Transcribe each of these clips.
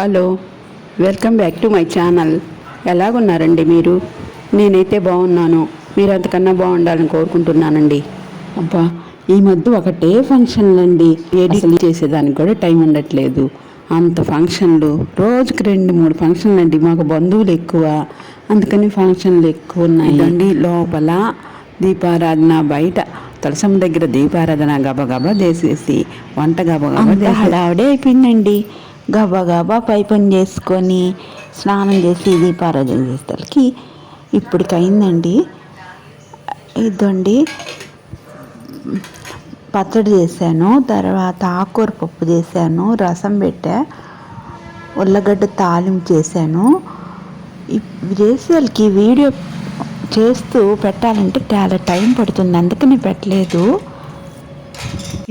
Hello welcome back to my channel. ఎలాగున్నారండి మీరు? నేనైతే బాగున్నాను. మీరు అంతకన్నా బాగుండాలని కోరుకుంటున్నానండి. అబ్బా ఈ మధ్య ఒకటే ఫంక్షన్లు అండి అసలు చేసేదానికి కూడా టైం ఉండట్లేదు. అంత ఫంక్షన్లు. రోజుకి రెండు మూడు ఫంక్షన్లు అండి మాకు బంధువులు ఎక్కువ. అందుకని ఫంక్షన్లు ఎక్కువ ఉన్నాయి. అండి లోపల దీపారాధన బయట తులసమ్మ దగ్గర దీపారాధన గబగబా చేసేసి వంట గబగబా హడావిడి అయిపోయిందండి. గబా గబా పై పని చేసుకొని స్నానం చేసి దీపారాధన చేసేసరికి ఇప్పటికైందండి. ఇదండి పచ్చడి చేశాను తర్వాత ఆకూర పప్పు చేశాను రసం పెట్టా ఉల్లగడ్డ తాలింపు చేశాను. ఇవి వాళ్ళకి వీడియో చేస్తూ పెట్టాలంటే చాలా టైం పడుతుంది అందుకని పెట్టలేదు.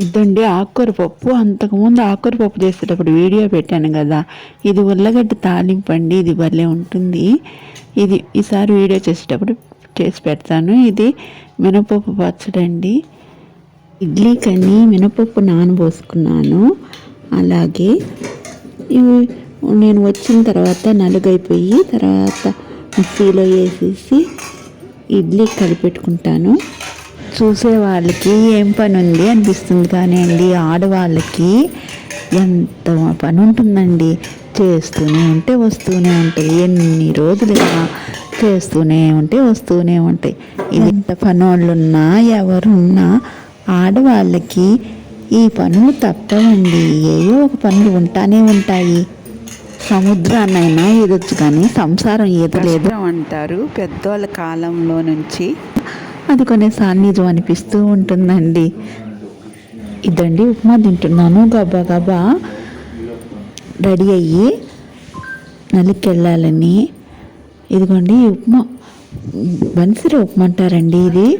ఇదండి ఆకుకూర పప్పు అంతకుముందు ఆకుకూర పప్పు చేసేటప్పుడు వీడియో పెట్టాను కదా. ఇది ఉల్లగడ్డ తాలింపు అండి. ఇది భలే ఉంటుంది. ఇది ఈసారి వీడియో చేసేటప్పుడు చేసి పెడతాను. ఇది మినపప్పు పచ్చడి అండి. ఇడ్లీకని మినపప్పు నానబోసుకున్నాను. అలాగే ఇవి నేను వచ్చిన తర్వాత నలుగైపోయి తర్వాత మిక్సీలో వేసేసి ఇడ్లీ కలిపెట్టుకుంటాను. చూసే వాళ్ళకి ఏం పని ఉంది అనిపిస్తుంది కానీ అండి ఆడవాళ్ళకి ఎంత పని ఉంటుందండి చేస్తూనే ఉంటే వస్తూనే ఉంటాయి. ఎన్ని రోజులుగా చేస్తూనే ఉంటే వస్తూనే ఉంటాయి. ఎంత పనోళ్ళున్నా ఎవరున్నా ఆడవాళ్ళకి ఈ పనులు తప్పవండి. ఏయో ఒక పనులు ఉంటానే ఉంటాయి. సముద్రాన్నైనా ఏదొచ్చు కానీ సంసారం ఈదలేదు అంటారు. పెద్దోళ్ళ కాలంలో నుంచి అది కొన్నిసార్లు నిజం అనిపిస్తూ ఉంటుందండి. ఇదండి ఉప్మా తింటున్నాను. గబా గబా రెడీ అయ్యి నలికెళ్ళాలని. ఇదిగోండి ఉప్మా. బన్సిర ఉప్మా అంటారండి ఇది.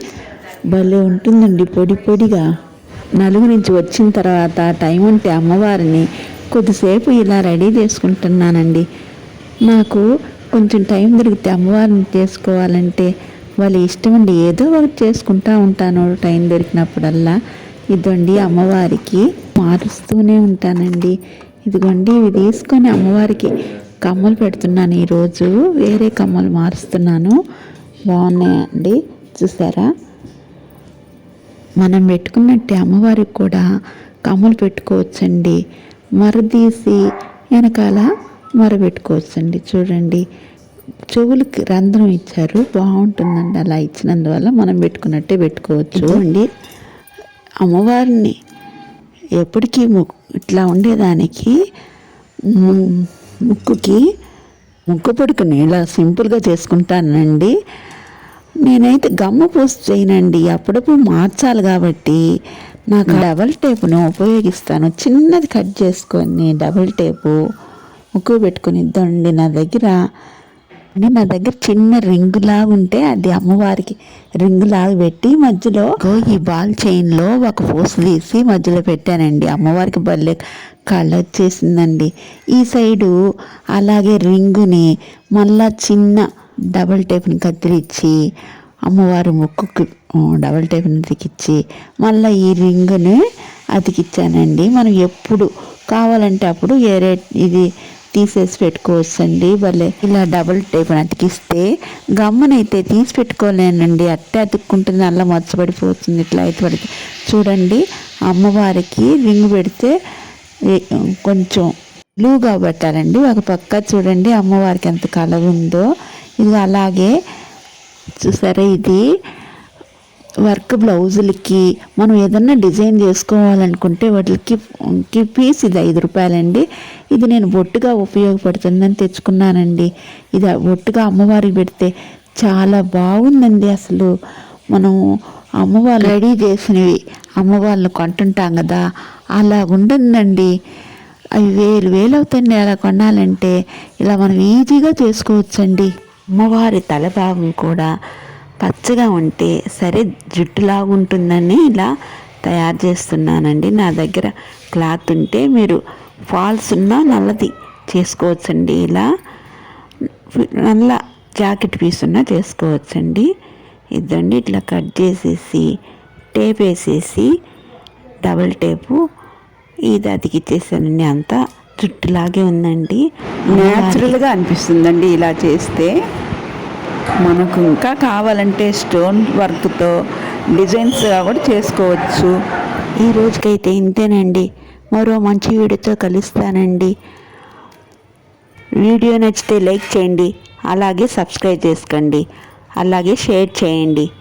భలే ఉంటుందండి పొడి పొడిగా. నలుగు నుంచి వచ్చిన తర్వాత టైం ఉంటే అమ్మవారిని కొద్దిసేపు ఇలా రెడీ చేసుకుంటున్నానండి. నాకు కొంచెం టైం దొరికితే అమ్మవారిని చేసుకోవాలంటే వాళ్ళ ఇష్టం అండి ఏదో ఒకటి చేసుకుంటా ఉంటాను. టైం దొరికినప్పుడల్లా ఇదండి అమ్మవారికి మారుస్తూనే ఉంటానండి. ఇదిగోండి ఇవి తీసుకొని అమ్మవారికి కమ్మలు పెడుతున్నాను. ఈరోజు వేరే కమ్మలు మారుస్తున్నాను. బాగున్నాయండి. చూసారా? మనం పెట్టుకున్నట్టే అమ్మవారికి కూడా కమ్మలు పెట్టుకోవచ్చండి. మరదీసి వెనకాల మర పెట్టుకోవచ్చండి చూడండి. చెవులకి రంధ్రం ఇచ్చారు. బాగుంటుందండి అలా ఇచ్చినందువల్ల మనం పెట్టుకున్నట్టే పెట్టుకోవచ్చు. అండి అమ్మవారిని ఎప్పటికీ ఇట్లా ఉండేదానికి ముక్కుకి ముక్కు పడుకుని ఇలా సింపుల్గా చేసుకుంటానండి. నేనైతే గమ్మ పూసి చేయనండి. అప్పుడప్పుడు మార్చాలి కాబట్టి నాకు డబల్ టేపును ఉపయోగిస్తాను. చిన్నది కట్ చేసుకొని డబల్ టేపు ముక్కు పెట్టుకుని ఇద్దండి నా దగ్గర అంటే నా దగ్గర చిన్న రింగులా ఉంటే అది అమ్మవారికి రింగు లాగా పెట్టి మధ్యలో ఈ బాల్ చైన్లో ఒక పూస తీసి మధ్యలో పెట్టానండి. అమ్మవారికి భలే కలర్ వచ్చేసిందండి ఈ సైడు అలాగే రింగుని మళ్ళా చిన్న డబల్ టేప్ని కత్తిరించి అమ్మవారి ముక్కుకు డబల్ టేప్ని అతికిచ్చి మళ్ళీ ఈ రింగుని అతికిచ్చానండి. మనం ఎప్పుడు కావాలంటే అప్పుడు ఏరే ఇది తీసేసి పెట్టుకోవచ్చండి. భలే. ఇలా డబుల్ టేప్ అతికిస్తే గమ్మనైతే తీసి పెట్టుకోలేనండి. అట్టే అతుక్కుంటుంది అలా మచ్చబడిపోతుంది ఇట్లా అయితే పడితే. చూడండి అమ్మవారికి రింగ్ పెడితే కొంచెం బ్లూగా పెట్టాలండి. ఒక పక్క చూడండి అమ్మవారికి ఎంత కలర్ ఉందో. ఇది అలాగే చూసారా ఇది? వర్క్ బ్లౌజులకి మనం ఏదన్నా డిజైన్ చేసుకోవాలనుకుంటే వాటికి పీస్ ఇది ఐదు రూపాయలండి. ఇది నేను బొట్టుగా ఉపయోగపడుతుందని తెచ్చుకున్నానండి. ఇది బొట్టుగా అమ్మవారికి పెడితే చాలా బాగుందండి అసలు. మనం అమ్మవారు రెడీ చేసినవి అమ్మవారిని కొంటుంటాం కదా అలా ఉంటుందండి అవి వేలు వేలు అవుతాయండి అలా కొనాలంటే. ఇలా మనం ఈజీగా చేసుకోవచ్చండి. అమ్మవారి తల భాగం కూడా పచ్చగా ఉంటే సరే జుట్టులాగా ఉంటుందని ఇలా తయారు చేస్తున్నానండి. నా దగ్గర క్లాత్ ఉంటే మీరు ఫాల్స్ ఉన్న నల్లది చేసుకోవచ్చండి ఇలా. నల్ల జాకెట్ పీస్ ఉన్నా చేసుకోవచ్చండి. ఇదండి ఇట్లా కట్ చేసేసి టేప్ వేసేసి డబల్ టేపు ఇది అతికిచ్చేసానండి అంతా జుట్టులాగే ఉందండి. న్యాచురల్గా అనిపిస్తుందండి ఇలా చేస్తే. మనకు ఇంకా కావాలంటే స్టోన్ వర్క్తో డిజైన్స్ కూడా చేసుకోవచ్చు. ఈ రోజుకైతే ఇంతేనండి. మరో మంచి వీడియోతో కలుస్తానండి. వీడియో నచ్చితే లైక్ చేయండి. అలాగే సబ్స్క్రైబ్ చేసుకోండి. అలాగే షేర్ చేయండి.